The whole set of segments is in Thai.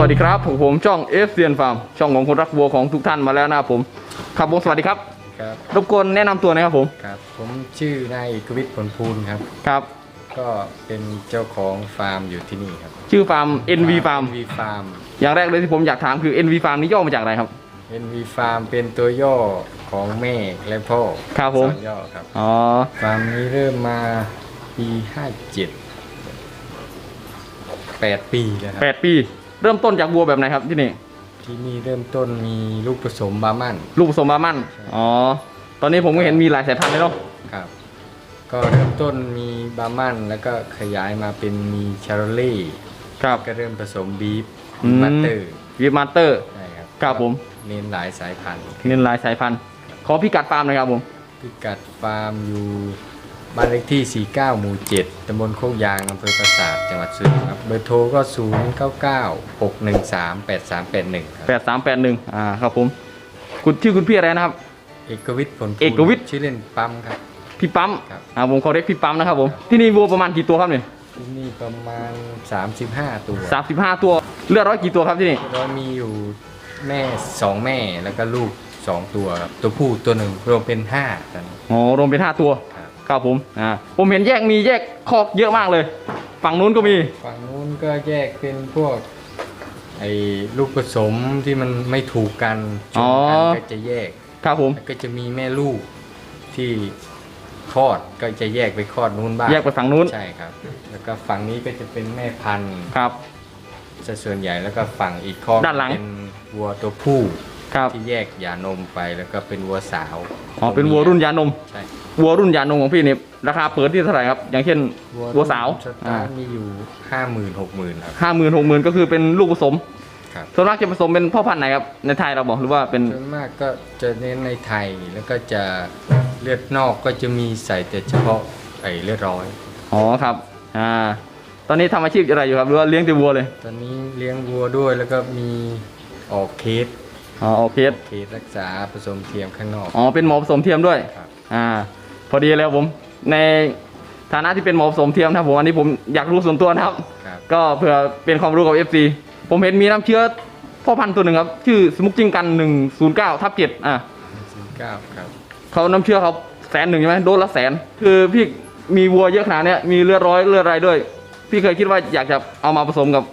วัสดีครับผมผมช่องเอฟเซียนฟาร์มช่องของคนรักวัวของทุกท่านมาแล้วนะครับผมครับผมสวัสดีครับครับรบกวนแนะนำตัวหนะครับผมครับ ผมชื่อนายเอกวิทย์ผลพูนครับ ครับก็เป็นเจ้าของฟาร์มอยู่ที่นี่ครับ ชื่อฟาร์ม NV Farm NV Farm อย่างแรกเลยที่ผมอยากถามคือ NV Farm นี่ย่อมาจากอะไรครับ NV Farm เป็นตัวย่อของแม่และพ่อครับผม สอนย่อครับ อ๋อฟาร์มนี้เริ่มมาปี 57 8 ปีแล้วครับ แปดปี เริ่มต้นจากวัวแบบไหนครับที่นี่ที่นี่เริ่มต้นมีลูกผสมบาร์มัน ลูกผสมบาร์มันอ๋อตอนนี้ผมก็เห็นมีหลายสายพันธุ์เลยเนาะครับ ก็เริ่มต้นมีบาร์มันแล้วก็ขยายมาเป็นมีชาโรเล่ครับก็เริ่มผสมบีฟอืมบัตเตอร์วีมาสเตอร์ใช่ครับครับผมเน้นหลายสายพันธุ์เน้นหลายสายพันธุ์ขอพิกัดฟาร์มหน่อยครับผมพิกัดฟาร์มอยู่ บ้านเลขที่ 49 หมู่ 7 ตำบลโคกยาง อำเภอปราสาท จังหวัดสุรินทร์ครับ เบอร์โทรก็ 099 613 8381 ครับ แปดสามแปดหนึ่งอ่าครับผมคุณชื่อคุณพี่อะไรนะครับ เอกวิทย์ผลพูนเอกวิทย์ ชื่อเล่นปั๊มครับ พี่ปั๊มครับ อ่าผมขอเรียกพี่ปั๊มนะครับผมที่นี่วัวประมาณกี่ตัวครับเนี่ยที่นี่ประมาณ 35 ตัวสามสิบห้าตัวเลือดร้อยกี่ตัวครับที่นี่ร้อยมีอยู่แม่ 2 แม่แล้วก็ลูก 2 ตัวครับ ตัวผู้ตัวหนึ่งรวมเป็น5กันอ๋อรวมเป็นห้าตัว ครับครับผมอ่าผมเห็นแยกมีแยกคอกเยอะมากเลย ฝั่งนู้นก็มี ฝั่งนู้นก็แยกเป็นพวกไอ้ลูกผสมที่มันไม่ถูกกันชนกันก็จะแยกครับผม แล้วก็จะมีแม่ลูกที่คลอดก็จะแยกไปคลอดนู้นบ้างแยกไปฝั่งนู้นใช่ครับ แล้วก็ฝั่งนี้ก็จะเป็นแม่พันธุ์ครับ ซะส่วนใหญ่แล้วก็ฝั่งอีกคอกด้านหลัง เป็นวัวตัวผู้ ครับที่แยกหย่านมไปแล้วก็เป็นวัวสาวอ๋อเป็นวัวรุ่นยานมใช่วัวรุ่นยานมของพี่นี่ราคาเปิดที่เท่าไหร่ครับ อย่างเช่นวัวสาวสตาร์ทมีอยู่ห้าหมื่นหกหมื่นครับห้าหมื่นหกหมื่นก็คือเป็นลูกผสมครับส่วนมากจะผสมเป็นพ่อพันธุ์ไหนครับในไทยเราบอกหรือว่าเป็นส่วนมากก็จะเน้นในไทยแล้วก็จะเลือดนอกก็จะมีใส่แต่เฉพาะไอ้เลือดร้อยอ๋อครับอ่าตอนนี้ทำอาชีพอะไรอยู่ครับหรือว่าเลี้ยงแต่วัวเลย ตอนนี้เลี้ยงวัวด้วยแล้วก็มีออกเคส อ๋อโอเคเคสรักษาผสมเทียมข้างนอก อ๋อเป็นหมอผสมเทียมด้วยครับ อ่า พอดีแล้วผมในฐานะที่เป็นหมอผสมเทียมนะครับผมอันนี้ผมอยากรู้ส่วนตัวนะครับ ครับ ก็เผื่อเป็นความรู้กับ FC ผมเห็นมีน้ำเชื้อพ่อพันธุ์ตัวหนึ่งครับ ชื่อสมุกจิงกัน 109ทับเจ็ดอะสิบเก้าครับ เขาน้ำเชื้อเขาแสนหนึ่งใช่ไหมโดนละแสน คือพี่มีวัวเยอะขนาดเนี้ยมีเลือดร้อยเลือดอะไรด้วย พี่เคยคิดว่าอยากจะเอามาผสมกับ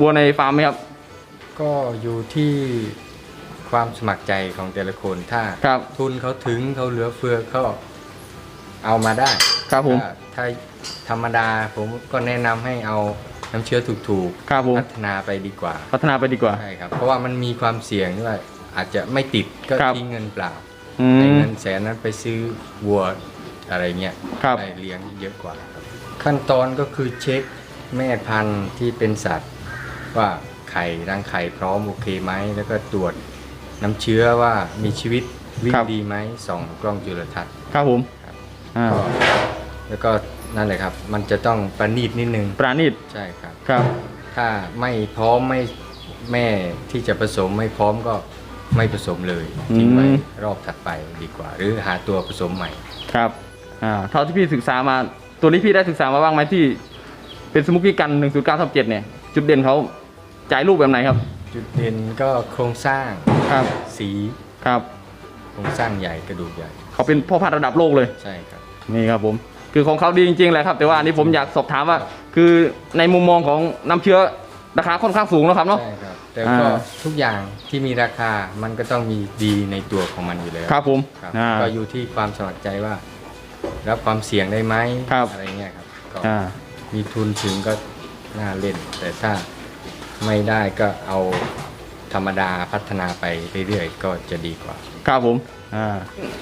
วัวในฟาร์มไหมครับ ก็อยู่ที่ ความสมัครใจของแต่ละคนถ้าครับทุนเขาถึงเขาเหลือเฟือก็เอามาได้ครับผม ถ้าถ้าธรรมดาผมก็แนะนำให้เอาน้ำเชื้อถูกครับผม ๆพัฒนาไปดีกว่าพัฒนาไปดีกว่า ใช่ครับ เพราะว่ามันมีความเสี่ยงด้วยอาจจะไม่ติดก็ครับ ทิ้งเงินเปล่าอืในมเงินแสนนั้นไปซื้อวัวอะไรเงี้ยครับ ได้เลี้ยงเยอะกว่าครับขั้นตอนก็คือเช็คแม่พันธุ์ที่เป็นสัตว์ ว่าไข่รังไข่พร้อมโอเคไหมแล้วก็ตรวจ น้ำเชื้อว่ามีชีวิตวิ่งครับ ดีไหมส่องกล้องจุลทรรศน์ครับผมครับอ่าก็แล้วก็นั่นแหละครับ มันจะต้องประณีตนิดนึงปราณีตใช่ครับ ครับ ถ้าไม่พร้อมไม่แม่ที่จะผสมไม่พร้อมก็ไม่ผสมเลยทิ้งไว้รอบถัดไปดีกว่า หรือหาตัวผสมใหม่ ครับอ่าเท่าที่พี่ศึกษามาตัวนี้พี่ได้ศึกษามาบ้างไหมที่ เป็นสมุกกี้กัน 109ทับ7เนี่ย จุดเด่นเขาจ่ายลูกแบบไหนครับ จุดเด่นก็โครงสร้าง ครับสีครับโครงสร้างใหญ่กระดูกใหญ่ เขาเป็นพ่อพันธุ์ระดับโลกเลยใช่ครับ นี่ครับผม คือของเขาดีจริงๆแหละครับ แต่ว่าอันนี้ผมอยากสอบถามว่า คือในมุมมองของน้ำเชื้อราคาค่อนข้างสูงนะครับเนาะ ใช่ครับ แต่อ่าก็ทุกอย่างที่มีราคามันก็ต้องมีดีในตัวของมันอยู่แล้วครับผมครับอ่า ก็อยู่ที่ความสมัครใจว่า รับความเสี่ยงได้ไหมครับ อะไรเงี้ยครับก็อ่ามีทุนถึงก็น่าเล่น แต่ถ้าไม่ได้ก็เอา ธรรมดาพัฒนาไปเรื่อยๆ ก็จะดีกว่า ครับผมอ่า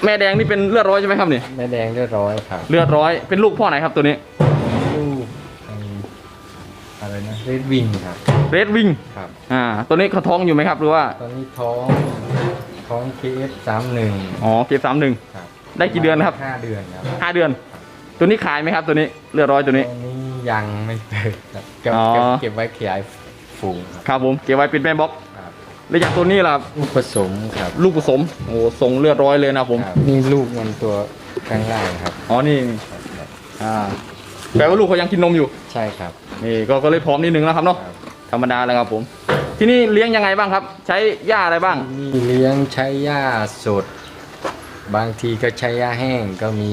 แม่แดงนี่เป็นเลือดร้อยใช่ไหมครับเนี่ยแม่แดงเรียบร้อยครับเลือดร้อยเป็นลูกพ่อไหนครับตัวนี้ลูกไอ้อะไรนะเรดวิงครับเรดวิงครับ อ่าตัวนี้เขาท้องอยู่ไหมครับหรือว่าตอนนี้ท้องท้อง KF สามหนึ่งอ๋อเก็บสามหนึ่ง ครับได้กี่เดือนครับ ห้าเดือนครับห้าเดือน ตัวนี้ขายไหมครับตัวนี้เลือดร้อยตัวนี้ ตอนนี้ยังไม่เปิดครับเก็บอ๋อ เก็บเก็บไว้ขยายฝูงครับ ครับผมเก็บไว้เป็นแม่บล็อกครับ แล้วอย่างตัวนี้ล่ะครับลูกผสมครับลูกผสมโอ้ทรงเลือดร้อยเลยนะผมครับนี่ลูกมันตัวข้างล่างครับ อ๋อนี่อ่าแปลว่าลูกเขายังกินนมอยู่ใช่ครับ นี่ก็ก็เลยพร้อมนิดนึงแล้วครับเนาะครับ ธรรมดาเลยครับผมทีที่นี่เลี้ยงยังไงบ้างครับ ใช้หญ้าอะไรบ้าง นี่เลี้ยงใช้หญ้าสด บางทีก็ใช้หญ้าแห้งก็มี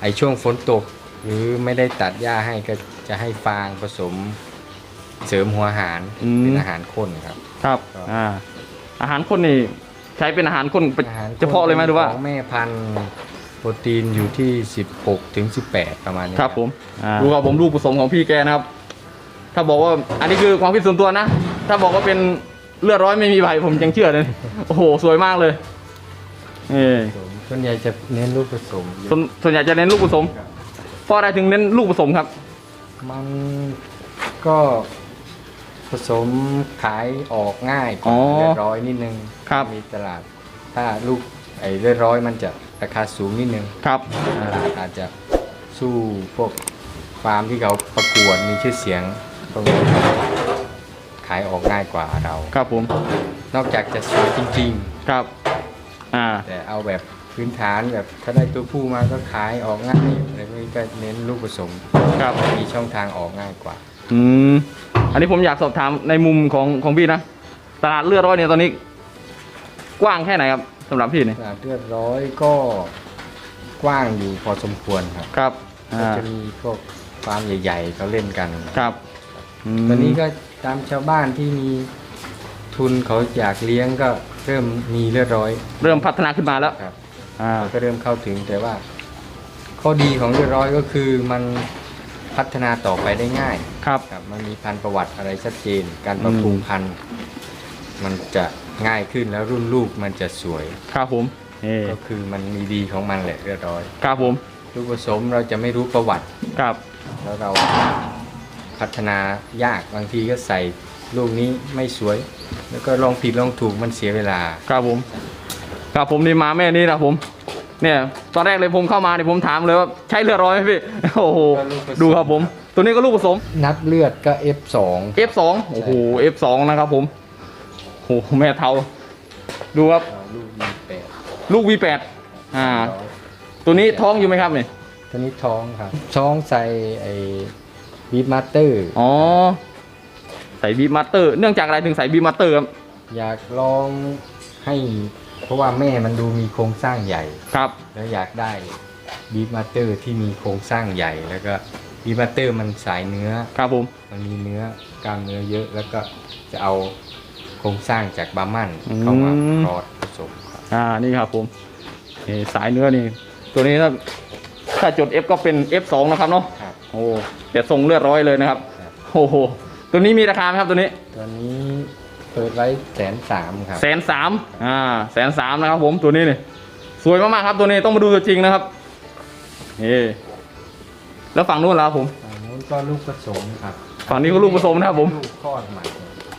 ไอช่วงฝนตก หรือไม่ได้ตัดหญ้าให้ก็จะให้ฟางผสม เสริมหัวอาหารอืม เป็นอาหารข้นครับ ครับครับ อ่าอาหารคนนี่ใช้เป็นอาหารคนอาหารข้นเฉพาะเลยไหมหรือว่า ของแม่พันธุ์โปรตีนอยู่ที่ 16ถึง18 ประมาณนี้ครับผมดูครับผมลูกผสมของพี่แกนะครับ ถ้าบอกว่าอันนี้คือความคิดส่วนตัวนะ ถ้าบอกว่าเป็นเลือดร้อยไม่มีใบผมยังเชื่อเลย โอ้โห สวยมากเลยนี่ส่วนใหญ่จะเน้นลูกผสมเยอะส่วนส่วนใหญ่จะเน้นลูกผสมเพราะอะไรถึงเน้นลูกผสมครับ มันก็ ผสมขายออกง่ายกอ๋ว่าอเลือดร้อยนิดนึงครับ มีตลาด ถ้าลูกไอ้เลือดร้อยมันจะราคาสูงนิดนึงครับ ตลาดอาจจะสู้พวกฟาร์มที่เขาประกวดมีชื่อเสียงพวกนี้ขายออกง่ายกว่าเรา ครับผม นอกจากจะสวยจริง ครับ อ่า ๆ แต่เอาแบบพื้นฐานแบบถ้าได้ตัวผู้มาก็ขายออกง่ายอะไรพวกนี้ก็เน้นลูกผสมครับ มีช่องทางออกง่ายกว่า อืม อันนี้ผมอยากสอบถามในมุมของของพี่นะ ตลาดเลือดร้อยเนี่ยตอนนี้ กว้างแค่ไหนครับสำหรับพี่เนี่ยตลาดเลือดร้อยก็กว้างอยู่พอสมควรครับครับก็อ่าจะมีพวกฟาร์มใหญ่ ๆเขาเล่นกัน ครับมตอนนี้ก็ตามชาวบ้านที่มีทุนเขาอยากเลี้ยงก็เริ่มมีเลือดร้อยเริ่มพัฒนาขึ้นมาแล้วครับอ่า ก็เริ่มเข้าถึงแต่ว่า ข้อดีของเลือดร้อยก็คือมัน พัฒนาต่อไปได้ง่ายครับ ครับมันมีพันธุ์ประวัติอะไรชัดเจน การปรับปรุงอืมพันธุ์มันจะง่ายขึ้นแล้วรุ่นลูกมันจะสวย ครับผมนี่ก็คือมันมีดีของมันแหละเลือดร้อยครับผมลูกผสมเราจะไม่รู้ประวัติครับแล้วเราพัฒนายากบางทีก็ใส่ลูกนี้ไม่สวย แล้วก็ลองผิดลองถูกมันเสียเวลา ครับผม ครับผมนี่มาแม่นี่นะผม เนี่ยตอนแรกเลยผมเข้ามาเนี่ยผมถามเลยว่าใช้เลือดร้อยไหมพี่ โอ้โหก็ลูกผสมดูครับผม ตัวนี้ก็ลูกผสม นับเลือดก็ F2 F2 โอ้โห F2 นะครับผมโอ้โหแม่เทาดูครับ ลูกมีแปดลูก V8 อ่า ตัวนี้ท้องอยู่ไหมครับเนี่ยตัวนี้ท้องครับท้องใส่ไอ้บีทมาสเตอร์อ๋อใส่บีมาสเตอร์ เนื่องจากอะไรถึงใส่บีมาสเตอร์ครับอยากลองให้ เพราะว่าแม่มันดูมีโครงสร้างใหญ่ ครับ แล้วอยากได้บีทมาสเตอร์ที่มีโครงสร้างใหญ่แล้วก็บีทมาสเตอร์มันสายเนื้อ ครับผม มันมีเนื้อกล้ามเนื้อเยอะแล้วก็จะเอาโครงสร้างจากบาร์มันอืมเข้ามาคลอดผสมครับอ่านี่ครับผมนี่สายเนื้อนี่ ตัวนี้ถ้าถ้าจด F ก็เป็น F2 นะครับเนาะครับ โอ้แต่ทรงเลือดร้อยเลยนะครับ ครับ โอ้โหตัวนี้มีราคาไหมครับตัวนี้ ตัวนี้ เปิดไว้แสนสามครับแสนสามอ่าแสนสามนะครับผมตัวนี้นี่สวยมากๆครับตัวนี้ต้องมาดูตัวจริงนะครับนี่แล้วฝั่งนู้นแล้วครับผมฝั่งนู้นก็ลูกผสมครับ ฝั่งนี้ก็ลูกผสมนะครับผมลูกคลอดใหม่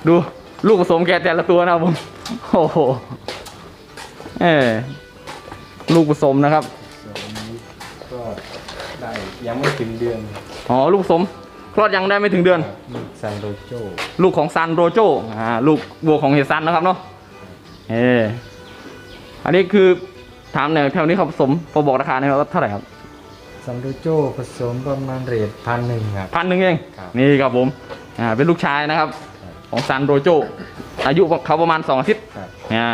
ดูลูกผสมแกแต่ละตัวนะครับผมโอ้โหเออลูกผสมนะครับส่วนนี้ก็ได้ยังไม่ถึงเดือนอ๋อลูกผสม คลอดยังได้ไม่ถึงเดือน ลูกซันโดโจลูกของซันโรโจอ่าลูกวัวของเฮซันนะครับเนาะเอออันนี้คือถามหน่อยแถวนี้เขาผสมพอบอกราคาหนะครับว่าเท่าไหร่ครับซันโดโจผสมประมาณเรทพันหนึ่งครับ พันหนึ่งเองครับ นี่ครับผมอ่าเป็นลูกชายนะครับ ของซันโรโจอายุเขาประมาณสองอาทิตย์ ครับ อ่า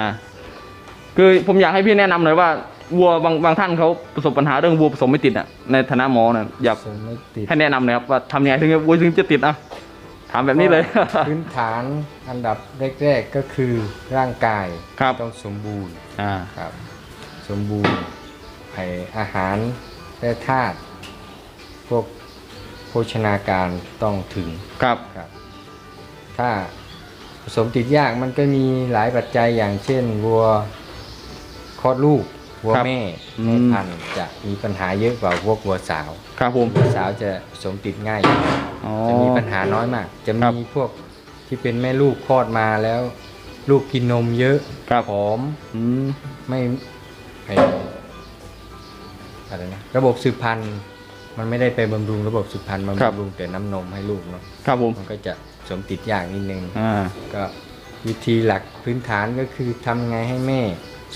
คือผมอยากให้พี่แนะนำหน่อยว่า วัวบางบางท่านเขาประสบปัญหาเรื่องวัวผสมไม่ติดอะในฐานะหมอนะอยากผสมไม่ติดให้แนะนำหน่อยครับว่าทำยังไงถึงวัวถึงจะติดอะถามแบบนี้เลย พื้นฐานอันดับแรกๆก็คือร่างกายครับ ต้องสมบูรณ์อ่าครับ สมบูรณ์ไออาหารและธาตุพวกโภชนาการต้องถึง ครับ ครับถ้าผสมติดยากมันก็มีหลายปัจจัยอย่างเช่นวัวคลอดลูก วัวครับแม่อืม แม่พันธุ์จะมีปัญหาเยอะกว่าพวกวัวสาวครับผม วัวสาวจะผสมติดง่าย อ๋อ จะมีปัญหาน้อยมาก จะครัมีบพวกที่เป็นแม่ลูกคลอดมาแล้ว ลูกกินนมเยอะครับผอมอืม ไม่ไอ้อะไรนะระบบสืบพันธุ์มันไม่ได้ไปบำรุงระบบสืบพันธุ์มันบำรุงแต่น้ำนมให้ลูกเนาะครับผม มันก็จะผสมติดยากนิดนึง อ่า ก็วิธีหลักพื้นฐานก็คือทำไงให้แม่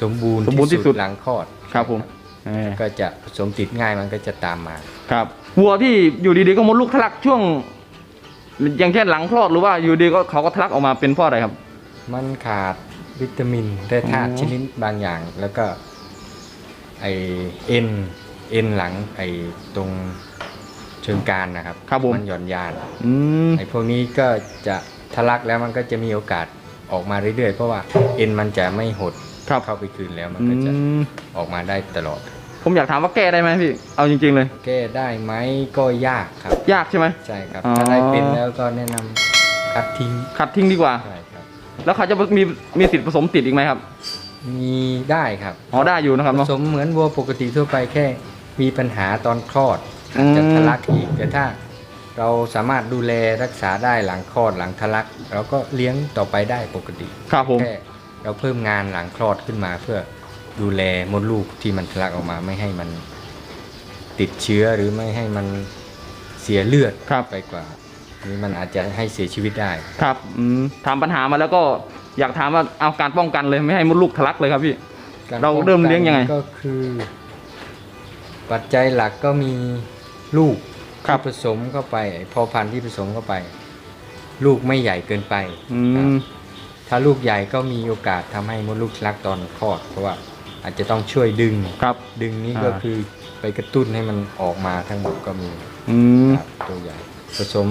สมบูรณ์สมบูรณ์ที่สุดหลังคลอดครับผมเออก็จะผสมติดง่ายมันก็จะตามมา ครับวัวที่อยู่ดีๆก็มดลูกทะลักช่วง อย่างเช่นหลังคลอดหรือว่าอยู่ดีก็เขาก็ทะลักออกมาเป็นเพราะอะไรครับ มันขาดวิตามินและธาตุอ๋อชนิดบางอย่าง แล้วก็ไอเอ็นเอ็นหลังไอตรงเชิงกรานนะครับครับผมมันหย่อนยานอืมไอพวกนี้ก็จะทะลักแล้วมันก็จะมีโอกาสออกมาเรื่อยๆ เพราะว่าเอ็นมันจะไม่หด ครับ เข้าไปคืนแล้วมันอืก็จะมออกมาได้ตลอด ผมอยากถามว่าแก้ได้ไหมพี่ เอาจริง ๆ เลย แก้ได้ไหมก็ยากครับ ยากใช่ไหมใช่ครับอ๋อถ้าได้เป็นแล้วก็แนะนำคัดทิ้งขัดทิ้งดีกว่า ใช่ครับ แล้วเขาจะมีมีสิทธิ์ผสมติดอีกไหมครับ มีได้ครับอ๋อได้อยู่นะครับผเนาะ สมเหมือนวัวปกติทั่วไปแค่มีปัญหาตอนคลอดอืม จะทะลักอีกแต่ถ้าเราสามารถดูแลรักษาได้หลังคลอดหลังทะลัก เราก็เลี้ยงต่อไปได้ปกติ ครับผม แค่ เราเพิ่มงานหลังคลอดขึ้นมาเพื่อดูแลมดลูกที่มันทะลักออกมาไม่ให้มันติดเชื้อหรือไม่ให้มันเสียเลือดครับ ไปกว่า นี่มันอาจจะให้เสียชีวิตได้ ครับอืมถามปัญหามาแล้วก็อยากถามว่าเอาการป้องกันเลยไม่ให้มดลูกทะลักเลยครับพี่การเราป้องกันเริ่มเลี้ยงยังไง ก็คือ ปัจจัยหลักก็มีลูกครับที่ผสมเข้าไป พอพันธุ์ที่ผสมเข้าไป ลูกไม่ใหญ่เกินไปอืครับ ม ถ้าลูกใหญ่ก็มีโอกาสทำให้มดลูกทะลักตอนคลอด เพราะว่าอาจจะต้องช่วยดึงครับดึงนี้อ่าก็คือไปกระตุ้นให้มันออกมาทั้งหมดก็มีอืมครับตัวใหญ่ ผสม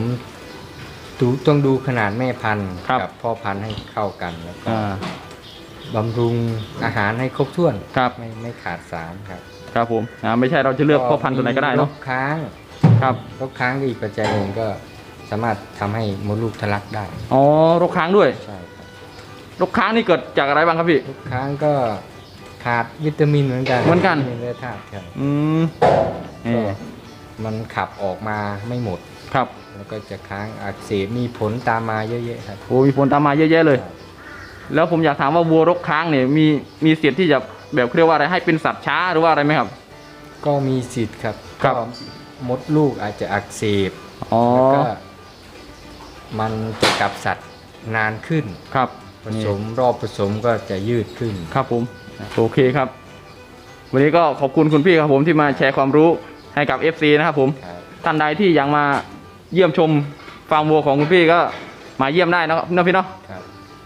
ดูต้องดูขนาดแม่พันธุ์ครับกัพ่อพันธุ์ให้เข้ากันแล้วก็อ่าบำรุงอาหารให้ครบถ้วนครับไม่ไม่ขาดสารครับ ครับผมอ่าไม่ใช่เราจะเลือกพ่อพันธุ์ตัวไหนก็ได้เนาะโรคค้างครับโรคค้างก็อีกปัจจัยหนึ่งก็สามารถทำให้มดลูกทะลักได้ อ๋อโรคค้างด้วยใช่ ครับโรคค้างนี่เกิดจากอะไรบ้างครับพี่โรคค้างก็ขาดวิตามินเหมือนกันเหมือนกัน วิตามินและธาตุครับอืมนี่ก็มันขับออกมาไม่หมด ครับแล้วก็จะค้างอักเสบมีผลตามมาเยอะๆครับ โอ้มีผลตามมาเยอะแยะเลย แล้วผมอยากถามว่าวัวรกค้างเนี่ยมีมีสิทธิ์ที่จะแบบเรียกว่าอะไรให้เป็นสัตว์ช้าหรือว่าอะไรไหมครับ ก็มีสิทธิ์ครับครับ ก็มดลูกอาจจะอักเสบอ๋อแล้วก็มันจะกลับสัตว์นานขึ้น ครับ ผสมรอบผสมก็จะยืดขึ้น ครับผม โอเคครับ วันนี้ก็ขอบคุณคุณพี่ครับผมที่มาแชร์ความรู้ให้กับ FC นะครับผม ครับ ท่านใดที่ยังมาเยี่ยมชมฟาร์มวัวของคุณพี่ก็มาเยี่ยมได้นะครับเนาะพี่เนาะ ครับ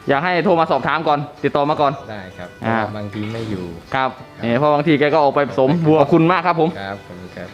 อยากให้โทรมาสอบถามก่อน ติดต่อมาก่อน ได้ครับเพอ่าราะว่าบางทีไม่อยู่ครับ เนี่ยเพราะบางทีแกก็ออกไปผสมวัวขอบคุณมากครับผม ครับขอบคุณครับ